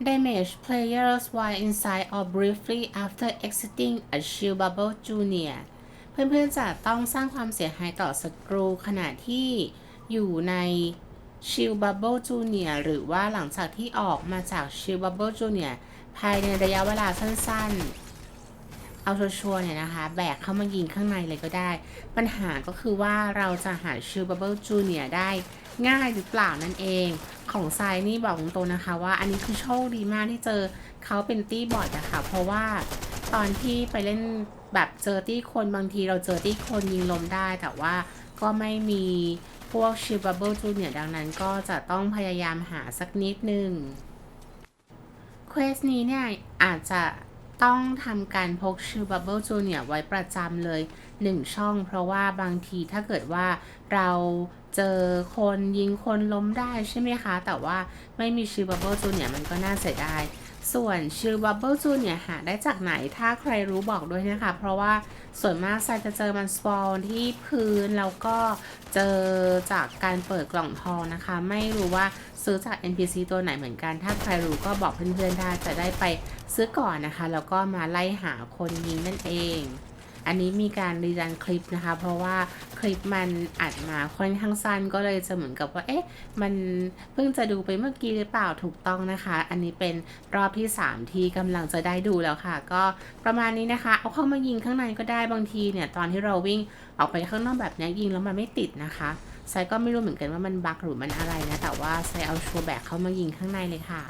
damage players while inside or briefly after exiting a shield bubble junior เพื่อนๆจะต้องสร้างความเสียหายต่อศัตรูขณะที่อยู่ใน Shield Bubble Junior หรือว่าหลังจากที่ออกมาจาก Shield Bubble Junior ภายในระยะเวลาสั้นๆ เอาชัวร์ๆเนี่ยนะคะ แบกเข้ามายิงข้างในเลยก็ได้ ปัญหาก็คือว่าเราจะหา Shield Bubble Junior ได้ง่ายหรือเปล่านั่นเอง ของทรายนี่บอกตรงๆนะคะว่าอันนี้คือโชคดีมากที่เจอเขาเป็นตี้บอดอะคะเพราะว่าตอนที่ไปเล่นแบบเจอตี้คนบางทีเราเจอตี้คนยิงลมได้ แต่ว่าก็ไม่มีพวกชิบับเบิลจูเนียดังนั้นก็จะต้องพยายามหาสักนิดนึงเควสนี้เนี่ยอาจจะ ต้องทำการพกชื่อ Bubble Junior ไว้ประจำเลย 1 ช่อง เพราะว่าบางทีถ้าเกิดว่าเราเจอคนยิงคนล้มได้ใช่ไหมคะ แต่ว่าไม่มีชื่อ Bubble Junior มันก็น่าเสียดาย ส่วนชื่อบับเบิลจูเนี่ยหาได้จากไหนถ้าใครรู้บอกด้วยนะคะ เพราะว่าส่วนมากไซจะเจอมันสปอนที่พื้น แล้วก็เจอจากการเปิดกล่องทองนะคะ ไม่รู้ว่าซื้อจาก NPC ตัวไหนเหมือนกัน ถ้าใครรู้ก็บอกเพื่อนๆได้จะได้ไปซื้อก่อนนะคะ แล้วก็มาไล่หาคนยิงนั่นเอง อันนี้มีการรีรันคลิปนะคะ เพราะว่าคลิปมันอัดมาค่อนข้างสั้นก็เลยจะเหมือนกับว่า เอ๊ะ มันเพิ่งจะดูไปเมื่อกี้หรือเปล่าถูกต้องนะคะ อันนี้เป็นรอบที่ 3 ที่กำลังจะได้ดูแล้วค่ะ ก็ประมาณนี้นะคะ เอาเข้ามายิงข้างในก็ได้บางทีเนี่ยตอนที่เราวิ่งออกไปข้างนอกแบบนี้ยิงแล้วมันไม่ติดนะคะไซก็ไม่รู้เหมือนกันว่ามันบั๊กหรือมันอะไรนะ แต่ว่าไซเอาชัวแบกเข้ามายิงข้างในเลยค่ะ